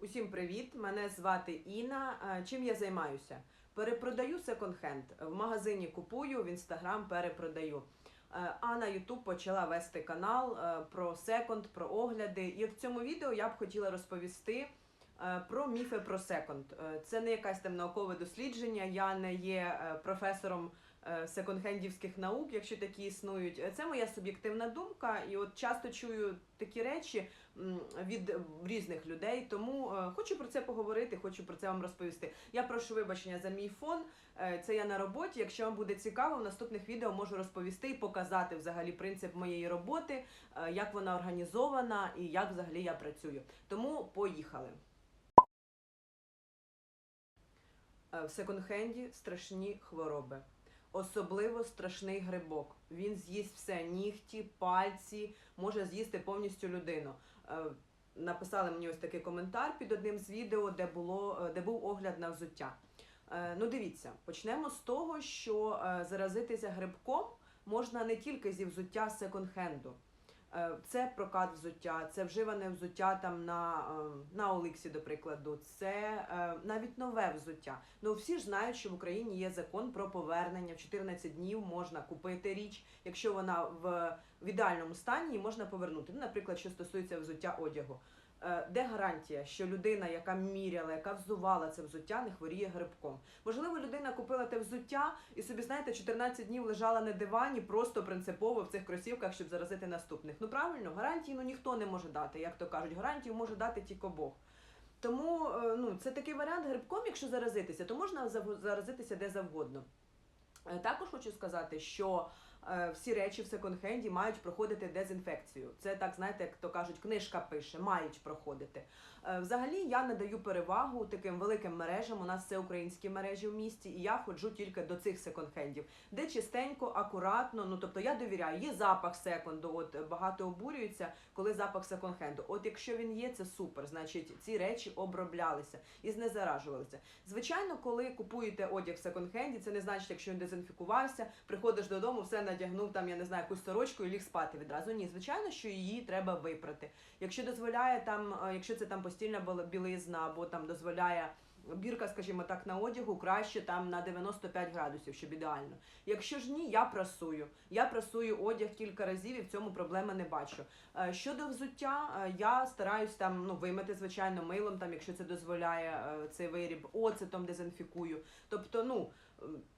Усім привіт! Мене звати Інна. Е, Чим я займаюся? Перепродаю секонд-хенд. В магазині купую, в інстаграм перепродаю. Е, А на Ютуб почала вести канал е, про секонд, про огляди. І в цьому відео я б хотіла розповісти про міфи про секонд. Це не якесь там наукове дослідження. Я не є професором секонд-хендівських наук, якщо такі існують. Е, Це моя суб'єктивна думка, і от часто чую такі речі від різних людей. Тому е, хочу про це поговорити, хочу про це вам розповісти. Я прошу вибачення за мій фон. Е, Це я на роботі. Якщо вам буде цікаво, в наступних відео можу розповісти і показати взагалі принцип моєї роботи, е, як вона організована і як взагалі я працюю. Тому поїхали. Е, В секонд-хенді страшні хвороби. Особливо страшний грибок. Він з'їсть все нігті, пальці, може з'їсти повністю людину. Е, Написали мені ось такий коментар під одним з відео, де було е, де був огляд на взуття. Е, Ну, дивіться, почнемо з того, що заразитися грибком можна не тільки зі взуття секонд-хенду. Е, Це прокат взуття, це вживане взуття там на, е, на Оликсі, до прикладу, це е, навіть нове взуття. Ну всі ж знають, що в Україні є закон про повернення. В 14 днів можна купити річ, якщо вона в, в ідеальному стані, її можна повернути. Ну, наприклад, що стосується взуття одягу. Е, Де гарантія, що людина, яка міряла, яка взувала це взуття, не хворіє грибком? Можливо, людина купила те взуття і собі, знаєте, 14 днів лежала на дивані, просто принципово в цих кросівках, щоб заразити наступних. Ну правильно, гарантії ну ніхто не може дати, як то кажуть, гарантію може дати тільки Бог. Тому е, ну, це такий варіант грибком, якщо заразитися, то можна заразитися де завгодно. Е, Також хочу сказати, що всі речі в секонд-хенді мають проходити дезінфекцію. Це так, знаєте, як то кажуть, книжка пише, мають проходити. Е, Взагалі я надаю перевагу таким великим мережам. У нас це українські мережі в місті, і я ходжу тільки до цих секонд-хендів, де чистенько, акуратно. Ну тобто я довіряю. Є запах секонду. От багато обурюються, коли запах секонд-хенду. От якщо він є, це супер. Значить, ці речі оброблялися і знезаражувалися. Звичайно, коли купуєте одяг в секонд-хенді, це не значить, якщо він дезінфікувався, приходиш додому, все надягнув там, я не знаю, якусь сорочку і ліг спати відразу. Ні, звичайно, що її треба випрати. Якщо дозволяє там, е, якщо це там постільна білизна або там дозволяє. Бірка, скажімо так, на одягу краще там на 95 градусів, щоб ідеально. Якщо ж ні, я прасую. Я прасую одяг кілька разів і в цьому проблеми не бачу. Е, Щодо взуття, е, я стараюсь там ну вимити звичайно милом, там, якщо це дозволяє е, цей виріб, оцетом дезінфікую. Тобто, ну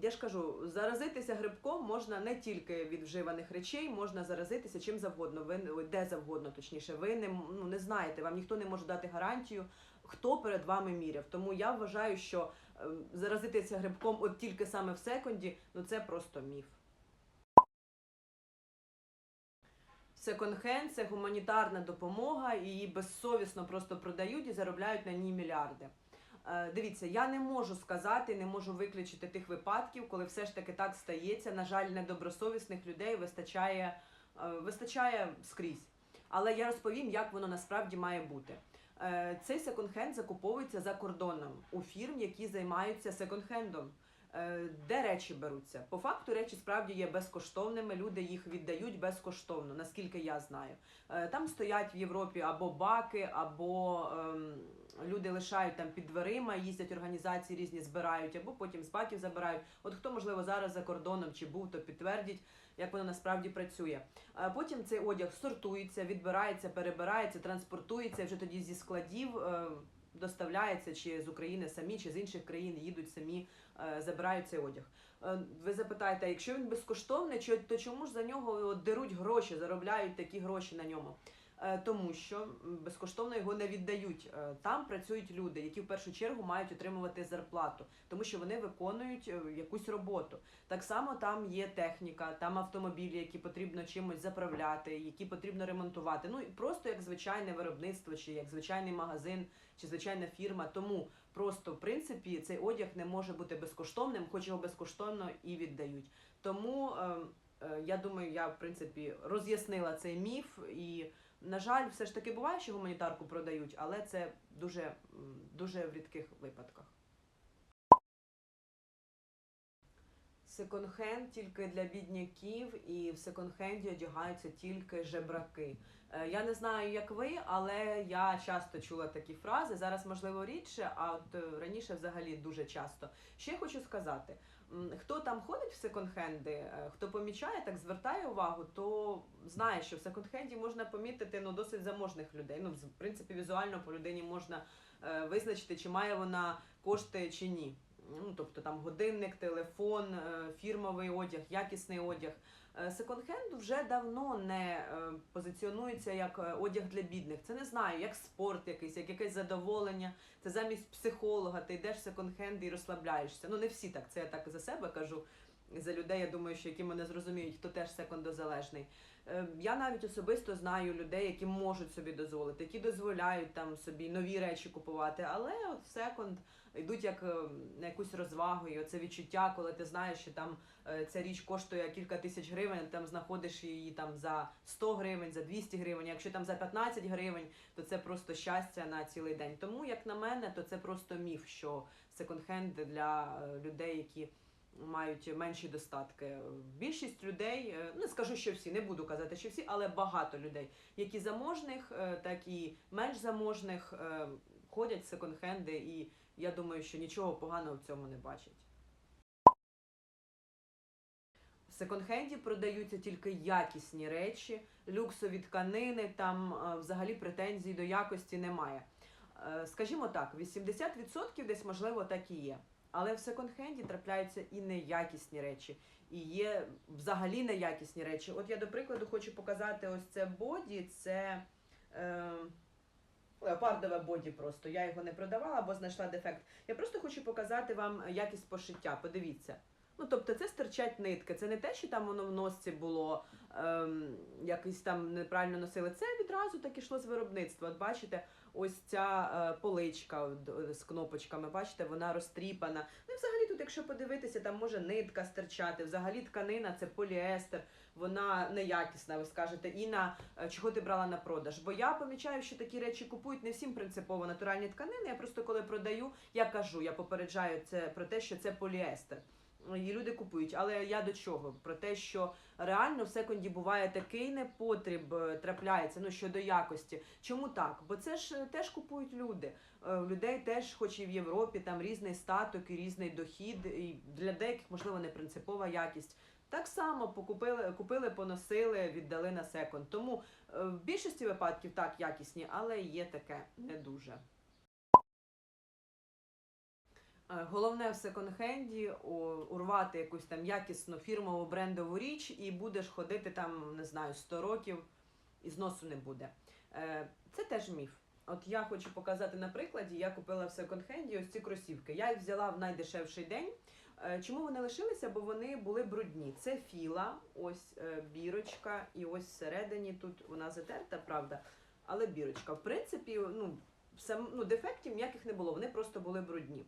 я ж кажу, заразитися грибком можна не тільки від вживаних речей, можна заразитися чим завгодно. Ви де завгодно, точніше, ви не ну не знаєте, вам ніхто не може дати гарантію, хто перед вами міряв. Тому я вважаю, що е, заразитися грибком от тільки саме в секунді, ну це просто міф. Секонд-хенд це гуманітарна допомога, її безсовісно просто продають і заробляють на ній мільярди. Е, Дивіться, я не можу сказати, не можу виключити тих випадків, коли все ж таки так стається. На жаль, недобросовісних людей вистачає, е, вистачає скрізь. Але я розповім, як воно насправді має бути. Е, Цей секонд-хенд закуповується за кордоном у фірм, які займаються секонд-хендом. Де речі беруться? По факту речі справді є безкоштовними. Люди їх віддають безкоштовно, наскільки я знаю. Там стоять в Європі або баки, або ем, люди лишають там під дверима, їздять організації різні, збирають, або потім з баків забирають. От хто можливо зараз за кордоном чи був, то підтвердіть, як воно насправді працює. Е, Потім цей одяг сортується, відбирається, перебирається, транспортується вже тоді зі складів. е, Доставляється чи з України самі, чи з інших країн їдуть самі, е, забирають цей одяг. Е, Ви запитаєте, якщо він безкоштовний, то чому ж за нього деруть гроші, заробляють такі гроші на ньому? Е, Тому що безкоштовно його не віддають. Е, Там працюють люди, які в першу чергу мають отримувати зарплату, тому що вони виконують е, якусь роботу. Так само там є техніка, там автомобілі, які потрібно чимось заправляти, які потрібно ремонтувати. Ну і просто як звичайне виробництво, чи як звичайний магазин, чи звичайна фірма. Тому просто в принципі цей одяг не може бути безкоштовним, хоч його безкоштовно і віддають. Тому е, е, я думаю, я в принципі роз'яснила цей міф і. На жаль, все ж таки буває, що гуманітарку продають, але це дуже, дуже в рідких випадках. Секонд-хенд тільки для бідняків, і в секонд-хенді одягаються тільки жебраки. Е, Я не знаю, як ви, але я часто чула такі фрази. Зараз, можливо, рідше, а от е, раніше взагалі дуже часто. Ще хочу сказати: хто там ходить в секонд-хенди, е, хто помічає, так звертає увагу, то знає, що в секонд-хенді можна помітити ну, досить заможних людей. Ну, в принципі, візуально по людині можна е, визначити, чи має вона кошти чи ні. Ну, тобто там годинник, телефон, е, фірмовий одяг, якісний одяг. Е, Секонд-хенд вже давно не е, позиціонується як одяг для бідних. Це не знаю, як спорт якийсь, як якесь задоволення. Це замість психолога, ти йдеш в секонд-хенд і розслабляєшся. Ну не всі так, це я так за себе кажу. За людей, я думаю, що які мене зрозуміють, хто теж секондозалежний. Е, Я навіть особисто знаю людей, які можуть собі дозволити, які дозволяють там собі нові речі купувати, але от в секонд йдуть як е, на якусь розвагу, і оце відчуття, коли ти знаєш, що там е, ця річ коштує кілька тисяч гривень, там знаходиш її там за 100 гривень, за 200 гривень. Якщо там за 15 гривень, то це просто щастя на цілий день. Тому, як на мене, то це просто міф, що секонд-хенд для людей, які мають менші достатки. Більшість людей, е, не скажу, що всі, не буду казати, що всі, але багато людей, як і заможних, е, так і менш заможних, е, ходять в секонд-хенди, і я думаю, що нічого поганого в цьому не бачать. В секонд-хенді продаються тільки якісні речі, люксові тканини, там взагалі претензій до якості немає. Скажімо так, 80% десь можливо так і є. Але в секонд-хенді трапляються і неякісні речі, і є взагалі неякісні речі. От я до прикладу хочу показати ось це боді, це е, леопардове боді просто. Я його не продавала, бо знайшла дефект. Я просто хочу показати вам якість пошиття. Подивіться. Ну, тобто це стирчать нитки. Це не те, що там воно в носці було ем, якось там неправильно носили. Це відразу так ішло з виробництва. От бачите, ось ця е, поличка е, з кнопочками, бачите, вона розтріпана. Ну і взагалі тут, якщо подивитися, там може нитка стирчати. Взагалі тканина це поліестер, вона неякісна. Ви скажете, Інна, е, чого ти брала на продаж? Бо я помічаю, що такі речі купують не всім принципово натуральні тканини. Я просто коли продаю, я кажу, я попереджаю це про те, що це поліестер. І люди купують, але я до чого? Про те, що реально в секонді буває такий непотріб е, трапляється ну щодо якості. Чому так? Бо це ж е, теж купують люди. Е, людей теж, хоч і в Європі, там різний статок і різний дохід, і для деяких можливо не принципова якість. Так само покупили, купили, поносили, віддали на секонд. Тому в більшості випадків так якісні, але є таке не дуже. Е, Головне в секонд-хенді урвати якусь там якісну фірмову брендову річ, і будеш ходити там, не знаю, 100 років і зносу не буде. Е, Це теж міф. От я хочу показати на прикладі, я купила в секонд-хенді ось ці кросівки. Я їх взяла в найдешевший день. Е, Чому вони лишилися? Бо вони були брудні. Це філа, ось бірочка, і ось всередині тут вона затерта, правда, але бірочка. В принципі, ну, сам, ну, дефектів ніяких не було, вони просто були брудні.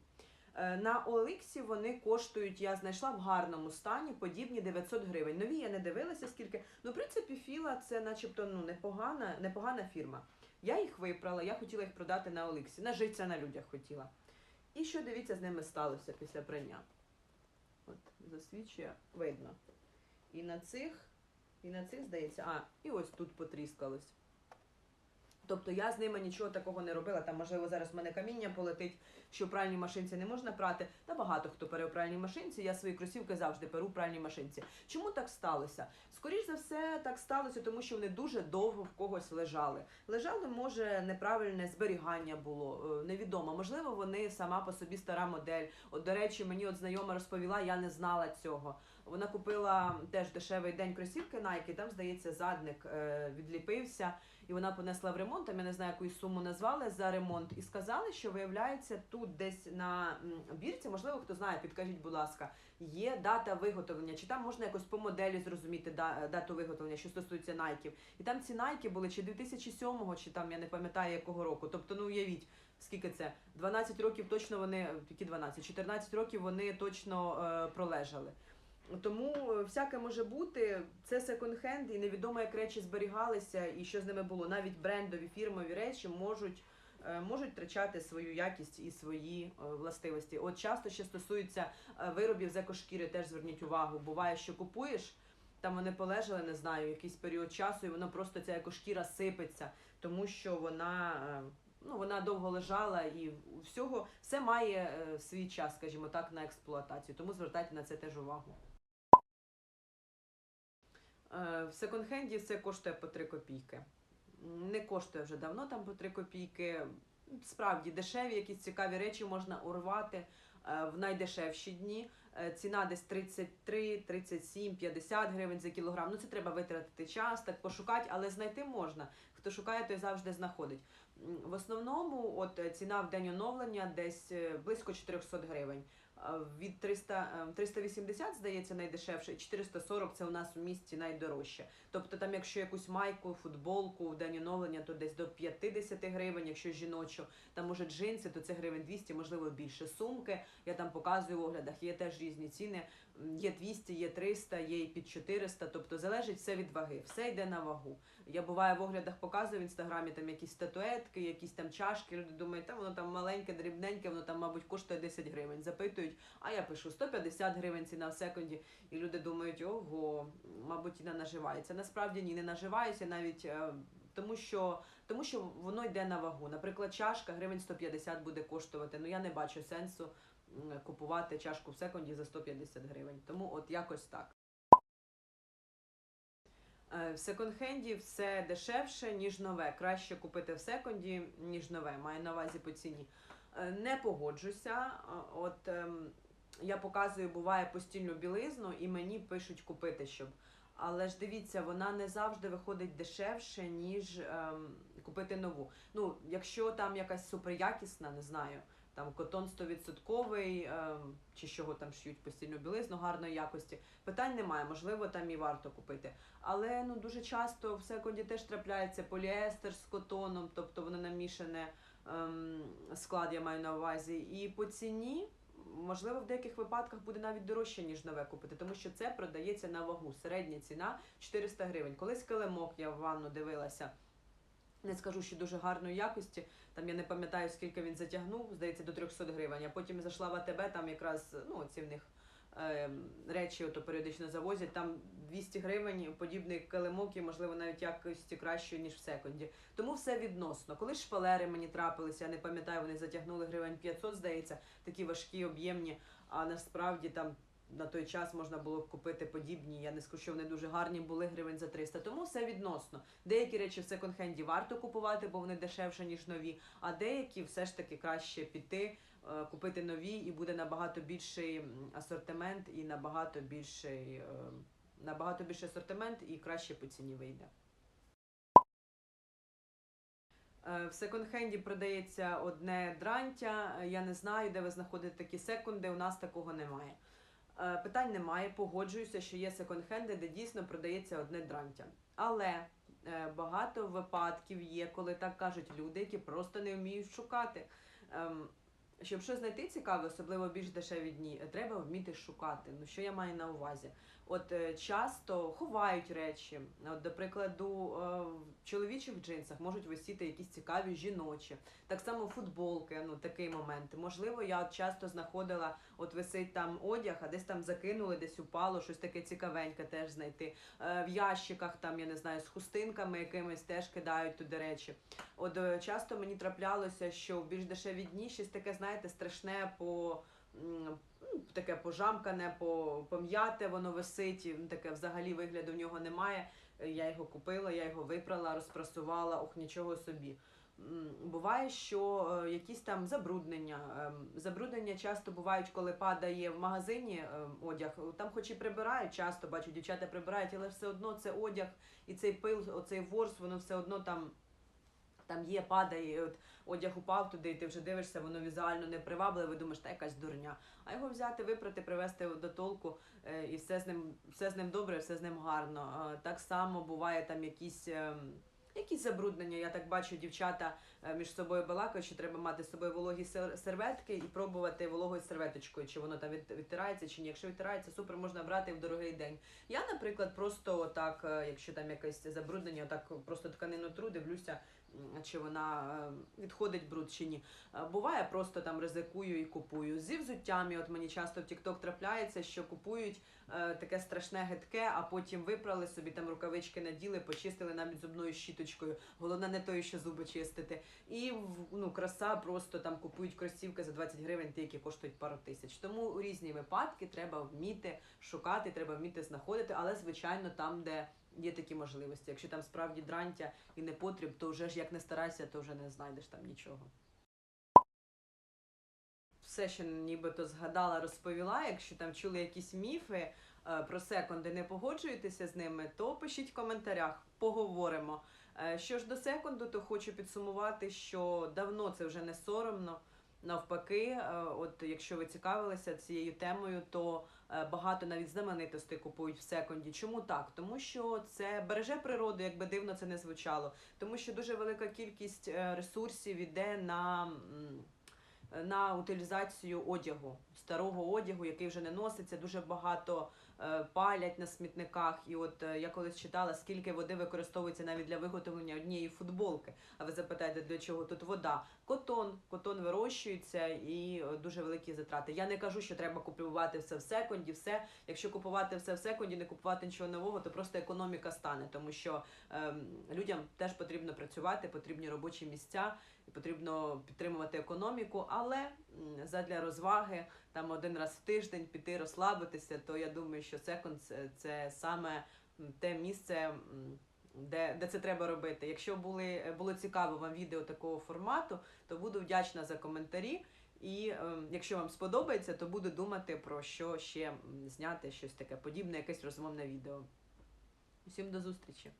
Е, На OLX вони коштують, я знайшла в гарному стані, подібні 900 гривень. Нові я не дивилася скільки. Ну, в принципі, філа це начебто ну, непогана, непогана фірма. Я їх випрала, я хотіла їх продати на OLX. Нажитися на людях хотіла. І що дивіться, з ними сталося після прання? От, засвідчує, видно. І на цих, і на цих, здається, а, і ось тут потріскалось. Тобто я з ними нічого такого не робила. Там, можливо, зараз в мене каміння полетить, що в пральній машинці не можна прати. Та багато хто пере у пральній машинці. Я свої кросівки завжди перу в пральній машинці. Чому так сталося? Скоріш за все, так сталося, тому що вони дуже довго в когось лежали. Лежали, може, неправильне зберігання було, е, невідомо. Можливо, вони сама по собі стара модель. От, до речі, мені от знайома розповіла, я не знала цього. Вона купила теж дешевий день кросівки Nike, там, здається, задник е, відліпився, і вона понесла в ремонт. Там я не знаю, яку суму назвали за ремонт, і сказали, що виявляється тут десь на бірці, можливо, хто знає, підкажіть, будь ласка, є дата виготовлення, чи там можна якось по моделі зрозуміти дату виготовлення, що стосується Nike. І там ці Nike були чи 2007-го, чи там я не пам'ятаю якого року. Тобто, ну уявіть. Скільки це? 12 років точно вони, які 12, 14 років вони точно е, пролежали. Тому е, всяке може бути. Це секонд-хенд, і невідомо, як речі зберігалися і що з ними було. Навіть брендові фірмові речі можуть е, можуть втрачати свою якість і свої е, властивості. От часто ще стосується виробів з екошкіри, теж зверніть увагу. Буває, що купуєш. Там вони полежали, не знаю, якийсь період часу, і воно просто ця екошкіра сипеться, тому що вона, ну, вона довго лежала і всього все має свій час, скажімо так, на експлуатацію. Тому звертайте на це теж увагу. Е, В секонд-хенді все коштує по 3 копійки. Не коштує вже давно там по 3 копійки. Справді дешеві, якісь цікаві речі можна урвати е, в найдешевші дні. Е, Ціна десь 33, 37, 50 гривень за кілограм. Ну це треба витратити час, так пошукати, але знайти можна. Хто шукає, той завжди знаходить. В основному, от ціна в день оновлення десь близько 400 гривень. Від 300, е, 380, здається, найдешевше, і 440 це у нас у місті найдорожче. Тобто, там, якщо якусь майку, футболку в день оновлення, то десь до 50 гривень, якщо жіночу, там може джинси, то це гривень 200, можливо більше. Сумки я там показую в оглядах. Є теж різні ціни. Є 200, є 300, є і під 400, Тобто залежить все від ваги, все йде на вагу. Я буває в оглядах показую в інстаграмі там якісь статуетки, якісь там чашки. Люди думають, та воно там маленьке, дрібненьке, воно там, мабуть, коштує 10 гривень. Запитують, а я пишу 150 гривень ціна в секунді. І люди думають, ого, мабуть, і не наживається. Насправді ні, не наживаюся навіть. е, Тому що, тому що воно йде на вагу. Наприклад, чашка гривень 150 буде коштувати. Ну я не бачу сенсу купувати чашку в секунді за 150 гривень. Тому от якось так. Е, В секонд-хенді все дешевше, ніж нове. Краще купити в секонді, ніж нове. Маю на увазі по ціні. Е, Не погоджуся. Е, От ем, я показую, буває постільну білизну, і мені пишуть купити, щоб. Але ж дивіться, вона не завжди виходить дешевше, ніж ем, купити нову. Ну, якщо там якась суперякісна, не знаю, там котон 100% ем, чи чого там шиють постільну білизну гарної якості. Питань немає, можливо, там і варто купити. Але ну дуже часто в секунді теж трапляється поліестер з котоном, тобто воно намішане ем, склад, я маю на увазі. І по ціні, можливо, в деяких випадках буде навіть дорожче, ніж нове купити, тому що це продається на вагу. Середня ціна 400 гривень. Колись килимок я в ванну дивилася. Не скажу, що дуже гарної якості. Там я не пам'ятаю, скільки він затягнув, здається, до 300 гривень. А потім зайшла в АТБ, там якраз ну, ці в них е, речі ото періодично завозять. Там 200 гривень, подібний килимок і, можливо, навіть якості кращої, ніж в секунді. Тому все відносно. Коли шпалери мені трапилися, я не пам'ятаю, вони затягнули гривень 500, здається, такі важкі, об'ємні, а насправді там. На той час можна було купити подібні. Я не скажу, що вони дуже гарні були гривень за 300. Тому все відносно. Деякі речі в секонд-хенді варто купувати, бо вони дешевше, ніж нові. А деякі все ж таки краще піти, е, купити нові, і буде набагато більший асортимент і набагато більший, е, набагато більший асортимент і краще по ціні вийде. Е, В секонд-хенді продається одне дрантя. Я не знаю, де ви знаходите такі секунди. У нас такого немає. Е, Питань немає. Погоджуюся, що є секонд-хенди, де дійсно продається одне дрантя. Але е, багато випадків є, коли так кажуть люди, які просто не вміють шукати. Ем, Щоб щось знайти цікаве, особливо більш дешеві дні, е, треба вміти шукати. Ну що я маю на увазі? От е, часто ховають речі. От, до прикладу, е, в чоловічих джинсах можуть висіти якісь цікаві жіночі. Так само футболки, ну такий момент. Можливо, я часто знаходила, от висить там одяг, а десь там закинули, десь упало, щось таке цікавеньке теж знайти. Е, В ящиках там, я не знаю, з хустинками якимись теж кидають туди речі. От часто мені траплялося, що в більш дешеві дні щось таке, знаєте, страшне по. Таке пожамкане, по- пом'яте, воно висить, таке взагалі вигляду в нього немає. Я його купила, я його випрала, розпрасувала, ох, нічого собі. Буває, що е, якісь там забруднення. ем, Забруднення часто бувають, коли падає в магазині ем, одяг. Там, хоч і прибирають, часто бачу, дівчата прибирають, але все одно це одяг і цей пил, оцей ворс, воно все одно там. Там є, падає, от одяг упав туди, і ти вже дивишся, воно візуально не привабливе, думаєш, та якась дурня. А його взяти, випрати, привести до толку, е, і все з ним, все з ним добре, все з ним гарно. Е, Так само буває там якісь. ем, Якісь забруднення, я так бачу, дівчата е, між собою балакають, що треба мати з собою вологі серветки і пробувати вологою серветочкою, чи воно там відтирається, чи ні. Якщо відтирається, супер можна брати в дорогий день. Я, наприклад, просто так, е, якщо там якесь забруднення, так просто тканину тру, дивлюся, чи вона е, відходить бруд чи ні. Е, Буває, просто там ризикую і купую. Зі взуттями, от мені часто в TikTok трапляється, що купують таке страшне гидке, а потім випрали собі там рукавички наділи, почистили навіть зубною щіточкою. Головне не тою, що зуби чистити. І ну, краса просто там купують кросівки за 20 гривень, ті, які коштують пару тисяч. Тому у різні випадки треба вміти шукати, треба вміти знаходити, але звичайно там, де є такі можливості. Якщо там справді дрантя і не потріб, то вже ж як не старайся, то вже не знайдеш там нічого. Все, що нібито згадала, розповіла. Якщо там чули якісь міфи е, про секонди, не погоджуєтеся з ними, то пишіть в коментарях, поговоримо. Е, Що ж до секунду, то хочу підсумувати, що давно це вже не соромно. Навпаки, е, от якщо ви цікавилися цією темою, то багато навіть знаменитостей купують в секонді. Чому так? Тому що це береже природу, якби дивно це не звучало. Тому що дуже велика кількість ресурсів іде на, на утилізацію одягу, старого одягу, який вже не носиться. Дуже багато е, палять на смітниках. І от е, я колись читала, скільки води використовується навіть для виготовлення однієї футболки. А ви запитаєте, для чого тут вода? Котон, котон вирощується і е, дуже великі затрати. Я не кажу, що треба купувати все в секунді, все. Якщо купувати все в секунді, не купувати нічого нового, то просто економіка стане, тому що ем, людям теж потрібно працювати, потрібні робочі місця, і потрібно підтримувати економіку. Але задля розваги там один раз в тиждень піти розслабитися, то я думаю, що секунд це саме те місце. Де, де це треба робити. Якщо були, було цікаво вам відео такого формату, то буду вдячна за коментарі. І е, якщо вам сподобається, то буду думати про що ще зняти щось таке подібне, якесь розмовне відео. Усім до зустрічі!